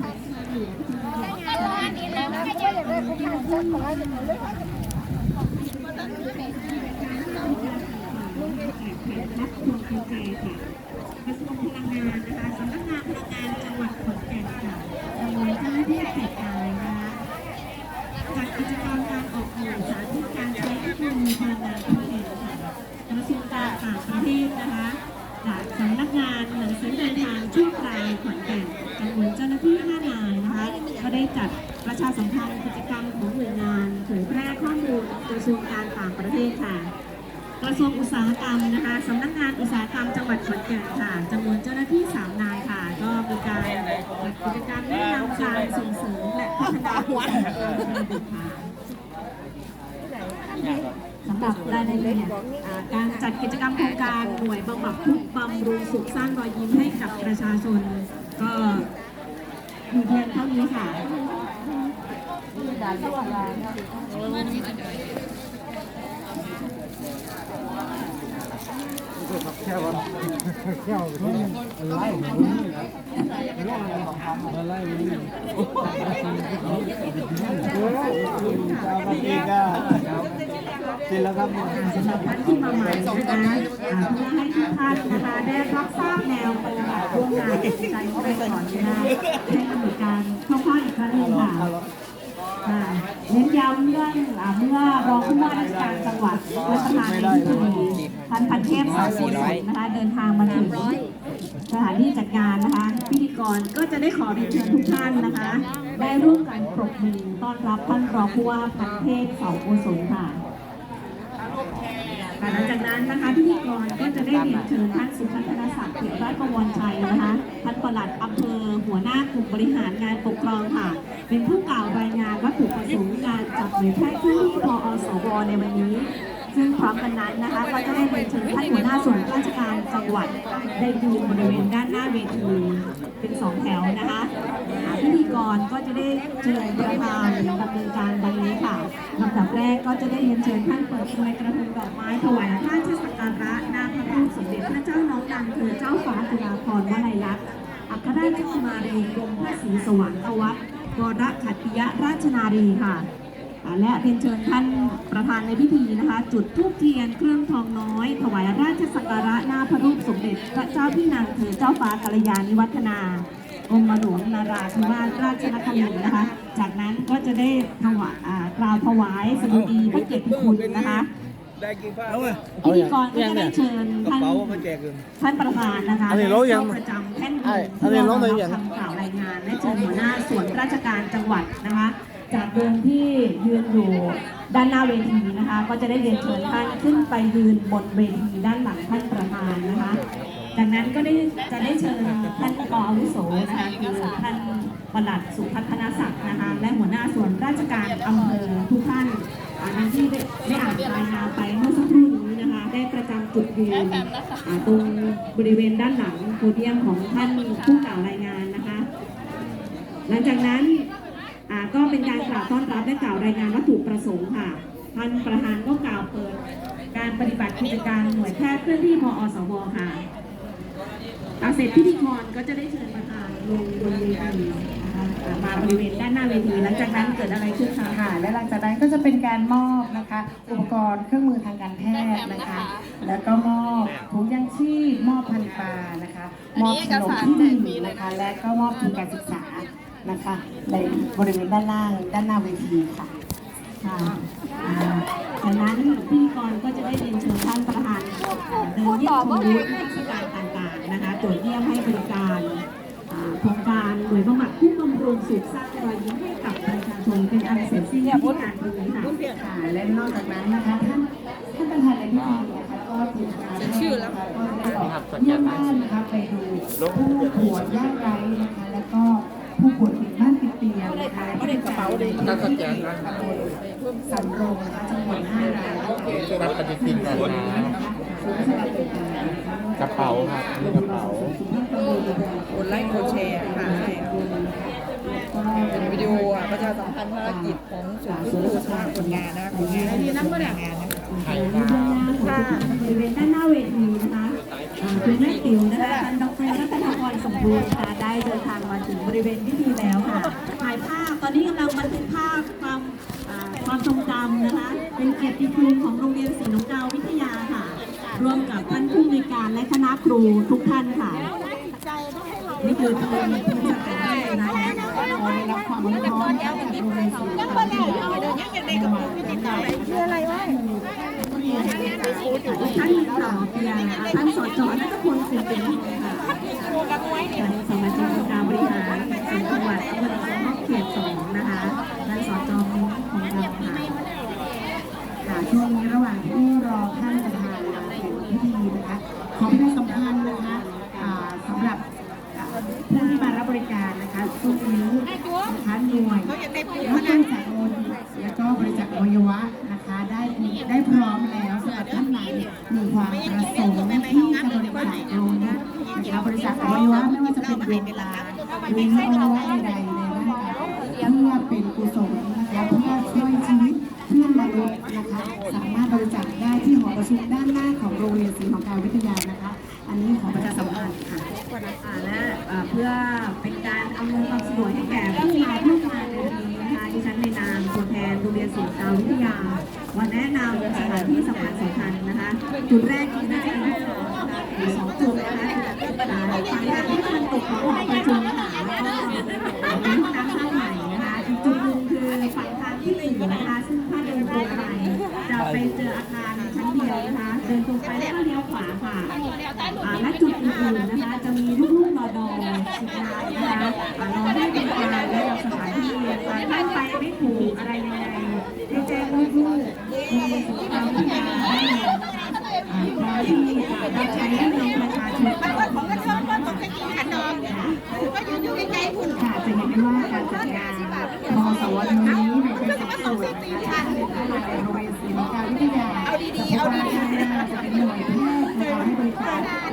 ประเทศนะคะจากสำนักงานหนังสือเดินทางช่วคราวขอนแก่นจำนวน เจ้าหน้าที่ 5 นายนะคะก็ได้จัดประชาสัมพันธ์กิจกรรมของหน่วยงานเผยแพร่ข้อมูลกระทรวงการต่างประเทศค่ะ กระทรวงอุตสาหกรรมนะคะสำนักงานอุตสาหกรรมจังหวัดขอนแก่นค่ะจำนวนเจ้าหน้าที่ 3 นายค่ะ ก็มีการจัดกิจกรรมแนะนำการส่งเสริมและพัฒนาอุตสาหรรมค่ะสำหรับรายละเอียดการจัดกิจกรรมโครงการหน่วยบำบัดทุกบำรุงสุขสร้างรอยยิ้มให้กับประชาชน ก็ อยู่เพียงเท่านี้ค่ะแค่ว่าแค่ว่าไล่มันไล่มันนี่โอ้าบ้าน เองก็กินแล้วครับสำหรับท่านที่มาใหม่นะคะเพื่อให้ทุกท่านนะคะได้รับทราบแนวปฏิบัติร่วมงานใจไปก่อนนะคะให้กำหนดการคร่าวๆอีกครั้งหนึงค่ะค่ะเน้นย้ำเรื่องเมื่อรองผู้ว่าราชการจังหวัดและประธานในพิธีท่านพันเทพสาวโกศลนะคะเดินทางมาถึงสถานที่จัดงานนะคะ พิธีกรก็จะได้ขอเรียนเชิญทุกท่านนะคะ ได้ร่วมกันปรบมือต้อนรับท่านรองผู้ว่าพันเทพสาวโกศลค่ะ หลังจากนั้นนะคะพิธีกรก็จะได้เรียนเชิญท่านสุพัฒนศักดิ์เกียรติรัตน์ประวรชัยนะคะท่านปลัดอำเภอหัวหน้ากลุ่มบริหารงานปกครองค่ะ เป็นผู้กล่าวรายงานวัตถุประสงค์การจัดหรือแพร่ที่พอสวในวันนี้ ซึ่งพร้อมกันนั้นนะคะก็จะได้เรียนเชิญท่านหัวหน้าส่วนราชการจังหวัดได้ยืนบริเวณด้านหน้าเวทีเป็นสองแถวนะคะ รก็จะได้เชิญประธานดำเนินการดังนี้ค่ะลำดับแรกก็จะได้เรียนเชิญท่านเปิดกรวยกระทงดอกไม้ถวายราชสักการะหน้าพระรูปสมเด็จพระเจ้าน้องนางเธอเจ้าฟ้าจุฬาภรณ์วลัยลักษณ์อัครราชกุมารีกรมพระศรีสวรรค์วัดวรขัตติยราชนารีค่ะ และเรียนเชิญท่าน ประธานในพิธีนะคะ จุดธูปเทียนเครื่องทองน้อย ถวายราชสักการะหน้าพระรูปสมเด็จพระเจ้าพี่นางเธอเจ้าฟ้ากัลยาณิวัฒนากรมหลวงนาราธิวาสราชนครินทร์นะคะ จากนั้นก็จะได้ถวายอ่ากล่าวถวายสดุดีพระเกียรติคุณนะคะได้กินข้าวเอาไงพิธีกรก็จะได้เชิญท่านเป๋ามาแจกกันท่านประธานนะคะอันนี้รู้ยังและประจำแท่นไอ้อันนี้รู้เลยยังคำกล่าวรายงานและเชิญหัวหน้าส่วนราชการจังหวัดนะคะ จากเดิมที่ยืนอยู่ ด้านหน้าเวทีนะคะ ก็จะได้เรียนเชิญท่านขึ้นไปยืนบนเวทีด้านหลังท่านประธานนะคะจากนั้นก็ได้จะได้เชิญท่านกอาวุโสนะคะคือท่านปลัดสุพัฒนศักดิ์นะคะและหัวหน้าส่วนราชการอำเภอทุกท่านอ่าที่ได้อ่านรายงานไปเมื่อสักครู่นี้นะคะ ได้ประจำจุดยืนตรงบริเวณด้านหลังโพเดียมของท่านผู้กล่าวรายงานนะคะ หลังจากนั้น ก็เป็นการกล่าวต้อนรับและกล่าวรายงานวัตถุประสงค์ค่ะท่านประธานก็กล่าวเปิด การปฏิบัติกิจการหน่วยแพทย์เคลื่อนที่มออสวค่ะหลังเสร็จพิธีกรก็จะได้เชิญประธานลงบนเวทีมาบริเวณด้านหน้าเวทีหลังจากนั้นเกิดอะไรขึ้นคะค่ะ และหลังจากนั้นก็จะเป็นการมอบนะคะ อุปกรณ์เครื่องมือทางการแพทย์นะคะ แล้วก็มอบถุงยางชีพมอบพันปลานะคะ มอบขนมที่ดีนะคะ และก็มอบทุนการศึกษา นะคะ ในบริเวณด้านล่างด้านหน้าเวทีค่ะค่ะจากนั้นพิธีกรก็จะได้เรียนเชิญท่านประธานเดินเยี่ยมชมบูธราชการต่างๆนะคะตรวจเยี่ยมให้บริการโครงการหน่วยบำบัดผู้บำรุงสุขสร้างรอยยิ้มให้กับประชาชนเป็นอันเสร็จสิ้นที่งานตรงนี้ค่ะค่ะและนอกจากนั้นนะคะท่านท่านประธานในพิธีนะคะก็ถือการชื่อแล้วก็ได้ออกเยี่ยมบ้านนะคะไปดูผู้ป่วยยากไร้นะคะแล้วก็ ผู้ป่วยติดบ้านติดเตียงนะคะและที่กระเป๋าเลยที่ตำบลสำโรงนะคะจำนวนห้ารายรับปฏิทินกันนนะกระเป๋าครับนี่กระเป๋ากดไลค์กดแชร์ค่ะเป็นวิดีโอประชาสัมพันธ์ภารกิจของศูนย์ผู้สร้างผลงานนะคะผลงานที่นั่งก็ได้งานนะคะในเบื้องหน้าของทุกท่านบริเวณด้านหน้าเวทีนะคะคุณแม่ติ๋วนะคะท่านดรรัตนพรสมบูรณ์ค่ะ ริเวณพิธีแล้วค่ะถ่ายภาพตอนนี้กำลังบันทึกภาพความความทรงจำนะคะ เป็นเกียรติภูมิของโรงเรียนศรีนกดาววิทยาค่ะ ร่วมกับท่านผู้อำนวยการและคณะครูทุกท่านค่ะนี่คือทางที่จะเป็นได้นะคะขอได้รับความอนุเคราะห์จากโรงเรียนศรีนครินทร์คืออะไรวะท่านต่อเปียท่านสจนัทพลสิงห์เป็นค่ะท่านสมาชิกการบริหารส่วนจังหวัดอำเภอสองเขตสองนะคะท่านสจมิ้นของเราค่ะ ค่ะช่วงนี้ระหว่างที่รอท่านประธานมาถึงพิธีนะคะ ขอประชาสัมพันธ์นะคะอ่าสำหรับอ่าผู้ที่มารับบริการนะคะช่วงนี้นะคะหน่วยรับบริจาคโลหิตแล้วก็บริจาคอวัยวะนะคะ ได้มีได้พร้อมแล้วสำหรับท่านไหนมีความประสงค์ที่จะบริจาคโลหิตนะคะบริจาคอวัยวะไม่ว่าจะ เป็นดวงตาหรืออวัยวะใดๆในร่างกายเพื่อเป็นกุศลนะคะเพื่อช่วยชีวิตเพื่อนมนุษย์นะคะ สามารถบริจาคได้ที่หอประชุมด้านหน้าของโรงเรียนศรีของการวิทยานะคะ อันนี้ขอประชาสัมพันธ์ค่ะและเพื่อเป็นการอำนวยความสะดวกให้แก่ผู้มาร่วมงานในวันนี้นะคะดิฉันในนามตัวแทนโรงเรียนศรีดาววิทยาวันแนะนำสถานที่สำคัญสำคัญนะคะ จุดแรกคือน่าจะเป็นที่สองจุดนะคะ สายการที่มันตกของหอประชุมค่ะแล้วก็เป็นห้องน้ำท่าใหม่นะคะอีกจุดหนึ่งคือฝั่งทางที่สี่นะคะ ซึ่งถ้าเดินตรงไปจะไปเจออาคารชั้นเดียวนะคะเดินตรงไปแล้วก็เลี้ยวขวาค่ะและจุดอื่นๆนะคะ จะมีลูกๆรอดอสิบนายนะคะ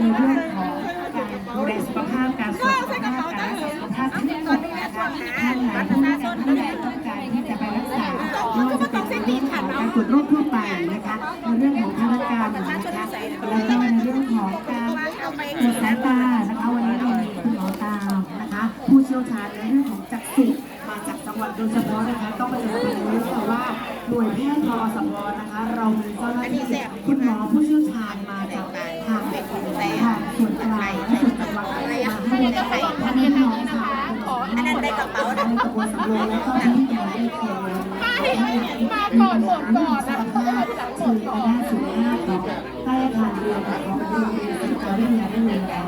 ในเรื่องของการดูแลสุขภาพการสุขภาพการรักษาสุขภาพทั้งหมดนะคะท่านหนผู้ที่ท่านใดต้องการที่จะไปรักษาไม่ว่าจะเป็นในเรื่องของการตรวจโรคทั่วไปนะคะในเรื่องของธุรการนะคะแล้วก็ในเรื่องของการตรวจสายตานะคะวันนี้เรามีคุณหมอตานะคะ ผู้เชี่ยวชาญในเรื่องของจักษุมาจากจังหวัดโดยเฉพาะนะคะต้องไปดูกันเลยค่ะว่าหน่วยแพทย์รอสวนะคะ เรามีเจ้าหน้าที่คุณหมอผู้เชี่ยวชาญมาจากทางทางส่วนกลางและส่วนจังหวัดมาให้บริการท่านน้องชาว อันนั้นในก ระเป๋าในสำโรงแล้วก็ที่จังหวัดเชียงรายมาก่อนหมดก่อนนะคือคณะสุนทรของใต้อาคารเรียนของโรงเรียนศิลปวิทยาได้เลยนะคะ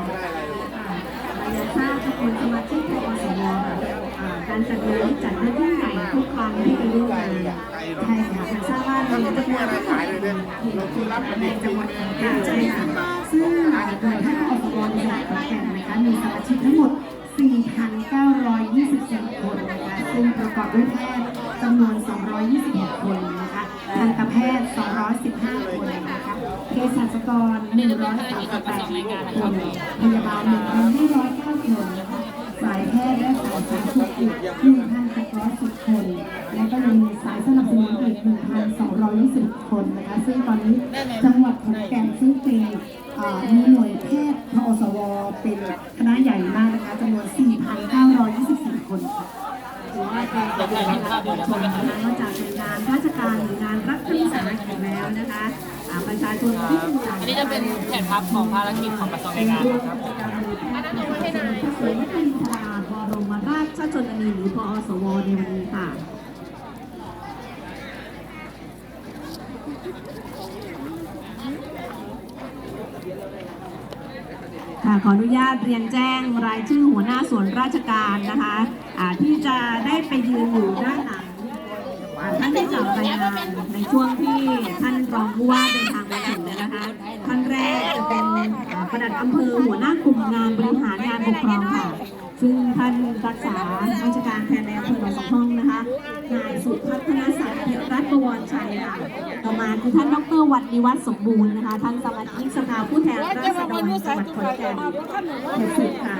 อยากทราบทุกคนสมาชิกพอสวอ่าการจัดงานที่จัดได้ยิ่งใหญ่ทุกครั้งที่ไปร่วมงานใช่ค่ะอยากทราบว่าเราจะมีอะไรขายเลยในจังหวัดขอนแก่นใช่ไหมคะซึ่งโดยท่านอสวในจังหวัดขอนแก่นนะคะมีสมาชิกทั้งหมด 4,924คนนะคะซึ่งประกอบด้วยแพทย์จำนวน 226คนนะคะทันตแพทย์ 215 คนนะคะเภสัชกร 138 คน พยาบาล 1,509 คนนะคะสายแพทย์และสายสาธารณสุขอีก1,610 คน และก็ยังมีสายสนับสนุนอีก 1,220 คนนะคะซึ่งตอนนี้จัง การหรืองานรัฐวิสาหกิจแล้วนะคะประชาชนที่อยู่ต่างอันนี้จะเป็นแผนพับของภารกิจของกระทรวงแรงงานครับอันนั้นเอาไว้ให้นายพระศรีนครินทราบรมราชชนนีหรือพอสวในวันนี้ค่ะค่ะขออนุญาตเรียนแจ้งรายชื่อหัวหน้าส่วนราชการนะคะที่จะได้ไปยืนอยู่ด้านหลังอ่า ท่านได้กล่าวรายงานในช่วงที่ท่านรองผู้ว่าเดินทางมาถึงนะคะท่านแรกจะเป็นประดัดอำเภอหัวหน้ากลุ่มงานบริหารงานปกครองค่ะ ซึ่งท่านรักษาราชการแทนในอำเภอหนองสองห้องนะคะนายสุพัฒนศักดิ์เกียรติรัตน์ประวรชัยค่ะต่อมาคือท่านดรวัดนิวัฒน์สมบูรณ์นะคะท่านสมาชิกสภาผู้แทนราษฎรจังหวัดขอนแก่นเขตสิบค่ะ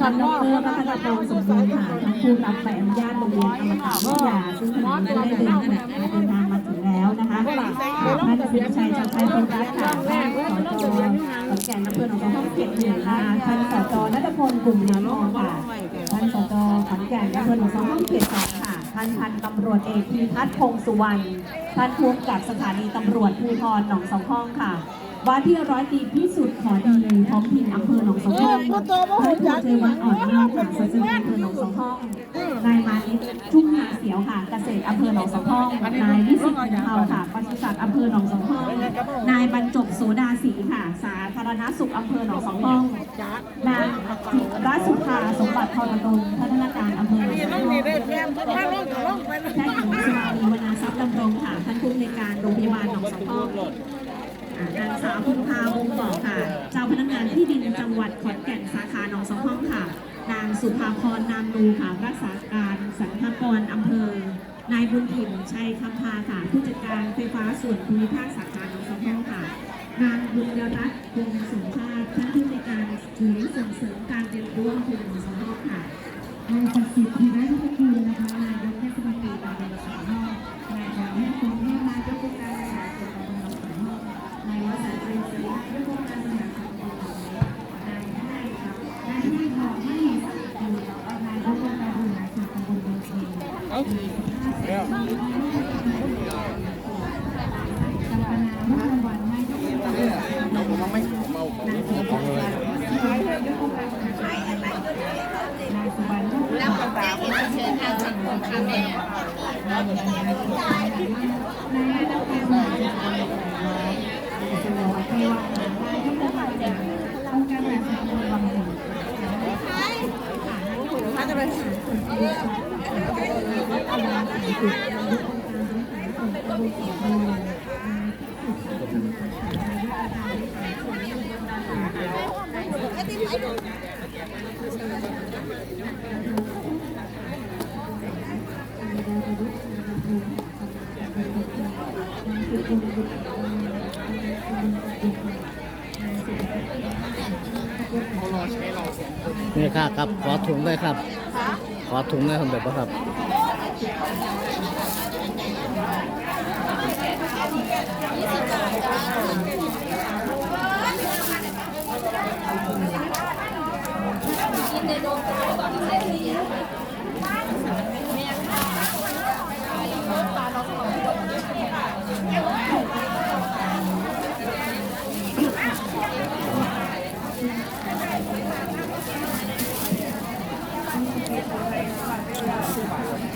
ท่านดรรัตนพงศ์สมบูรณ์ค่ะท่านผู้รับใบอนุญาตโรงเรียนอมตะวิทยาซึ่งขณะนี้ได้เดินเดินทางมาถึงแล้วนะคะท่านสิริชัยชัยชัยพลรัตน์ค่ะท่านสจขอนแก่นอำ เขตหนึ่งค่ะท่านสจนัทพลกลุ่มน้ำมอค่ะท่านสจขอนแก่นอำเภอหนองสองห้องเขตสองค่ะท่านพันตำรวจเอกพีพัฒน์พงษ์สุวรรณท่านผู้กำกับสถานีตำรวจภูธรหนองสองห้องค่ะว่าที่ร้อยตีพิสุทธิ์ขอดีท้องถิ่นอำเภอหนองสองห้องพระครูเจวันอ่อนเมืองค่ะสสอำเภอหนองสองห้องนายมานิดชุ่มนาเสียวค่ะ เกษตรอำเภอหนองสองห้องนายวิสิตเทาค่ะปศุสัตว์อำเภอหนองสองห้องนายบรรจบโสดาศรีค่ะ สาธารณสุขอำเภอหนองสองห้อง นางจิรัสุภาสมบัติทรดลพัฒนาการอำเภอหนองสองห้องแพทย์หญิงสุรานีวนาทรัพย์ดำรงค่ะท่านผู้อำนวยการโรงพยาบาลหนองสองห้องอ่านางสาวพึ่งพาวงบอกค่ะ เจ้าพนักงานที่ดินจังหวัดขอนแก่นสาขาหนองสองห้องค่ะ นางสุภาพรนามนูค่ะ รักษาการสรรพากรอำเภอ นายบุญถิ่นชัยคำพาค่ะ ผู้จัดการไฟฟ้าส่วนภูมิภาคสาขาหนองสองห้องค่ะ นางบุญยรัตน์วงสมชาติท่านผู้ในการศูนย์ส่งเสริมการ ด้วยเภอหนอสองห้องค่ะนายศักดิ์สิทธิ์ธีระยุทธกุลนะคะนายกเทศมนตรีตำบลสามห้องนายของแม่กรุงเทพนายกองค์การบริหารส่วนตำบลสามห้องนายวสันต์เรียนศิรินายกองค์การบริหารส่วนตำบลสามห้องนายให้ครับนายให้ทองให้สักดิ์กุลแล้วก็นายกองค์การบริหารส่วนตำบลบางเขนเอาแล้วจำปานามุกรางวัลนายกองค์การบริหารส่วนตำบลบางเขนนายสุภาพรนายกองค์การบริหารส่วนตำบลบางเขนนายสุวรรณ แล้วผมแจ้งเหตุเชิญทางสังคมค่ะแม่ นายนายนายนายต้องการมาจากการแต่งร้อยสโลว์เทวะนายต้องการมาจากองค์การบริหารส่วนตำบลบางเขน นี่ค่ะครับ ขอถุงด้วยครับ ขอถุงด้วยครับแบบว่าครับนโรงพยาบาล She.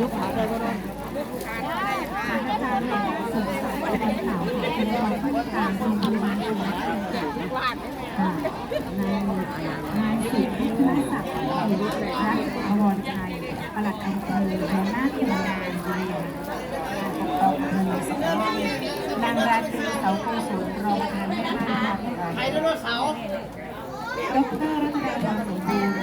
นายสิทธิพิศักดิ์ศิริรัตน์อวรชัยปลัดอำเภอหัวหน้าทีมงานบริหารงานปกครองอำเภอสองห้องนางราตรีเสาโกศลรองประธานคณะกรรมการไปด้วยเขาดรรัตนาพรสมบูร